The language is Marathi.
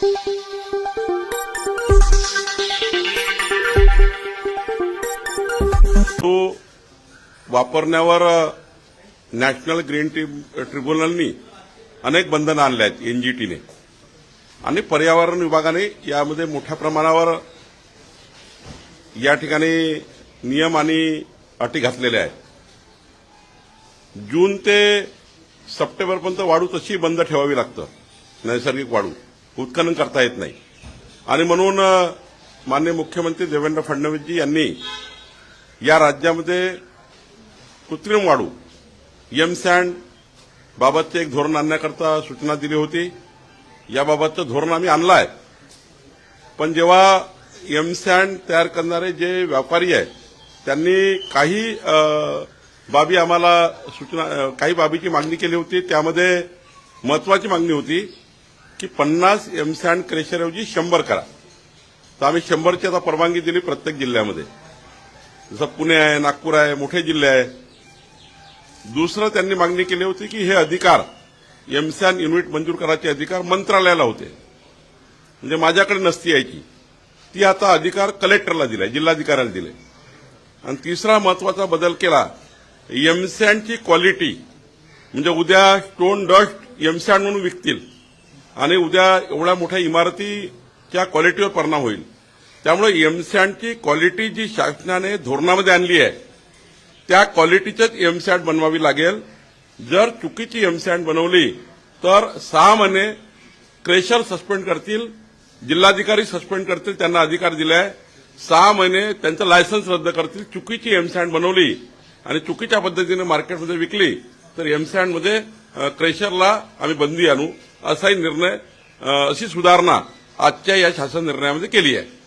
तो वापरण्यावर नॅशनल ग्रीन टी ट्रिब्युनलनी अनेक बंधनं आणले आहेत एनजीटीने आणि पर्यावरण विभागाने यामध्ये मोठ्या प्रमाणावर या ठिकाणी नियम आणि अटी घातलेल्या आहेत. जून ते सप्टेंबरपर्यंत वाढू तशी बंद ठेवावी लागतं नैसर्गिक वाढू. उत्खनन करता येत नाही. आणि म्हणून माननीय मुख्यमंत्री देवेंद्र फडणवीसजी यांनी या राज्यामध्ये कृत्रिम वाढू यमसँड बाबतचे एक धोरण आणण्याकरता सूचना दिली होती. याबाबतचं धोरण आम्ही आणलं आहे पण जेव्हा यमसँड तयार करणारे जे व्यापारी आहेत त्यांनी काही बाबी आम्हाला सूचना काही बाबीची मागणी केली होती. त्यामध्ये महत्वाची मागणी होती. की पन्नास एम सँड क्रेशरऐवजी शंभर करा. तर आम्ही शंभरची आता परवानगी दिली प्रत्येक जिल्ह्यामध्ये. जसं पुणे आहे नागपूर आहे मोठे जिल्हे आहे. दुसरं त्यांनी मागणी केली होती की हे अधिकार एमसॅन युनिट मंजूर करायचे अधिकार मंत्रालयाला होते. म्हणजे माझ्याकडे नसती यायची ती. आता अधिकार कलेक्टरला दिलाय जिल्हाधिकाऱ्याला दिले आणि तिसरा महत्त्वाचा बदल केला एमसॅनची क्वालिटी म्हणजे उद्या स्टोन डस्ट एमसॅन म्हणून विकतील. आणि उद्या एवढ्या मोठ्या इमारतीच्या क्वालिटीवर परिणाम होईल. त्यामुळे एमसॅटची क्वालिटी जी शासनाने धोरणामध्ये आणली आहे त्या क्वालिटीचंच एमसॅट बनवावी लागेल. जर चुकीची एमसॅट बनवली तर सहा महिने क्रेशर सस्पेंड करतील जिल्हाधिकारी सस्पेंड करतील त्यांना अधिकार दिलाय. सहा महिने त्यांचं लायसन्स रद्द करतील. चुकीची एमसॅट बनवली आणि चुकीच्या पद्धतीने मार्केटमध्ये विकली तर एमसॅटमध्ये क्रेशरला आम्ही बंदी आणू. असाही निर्णय अशी सुधारणा आजच्या या शासन निर्णयामध्ये केली आहे.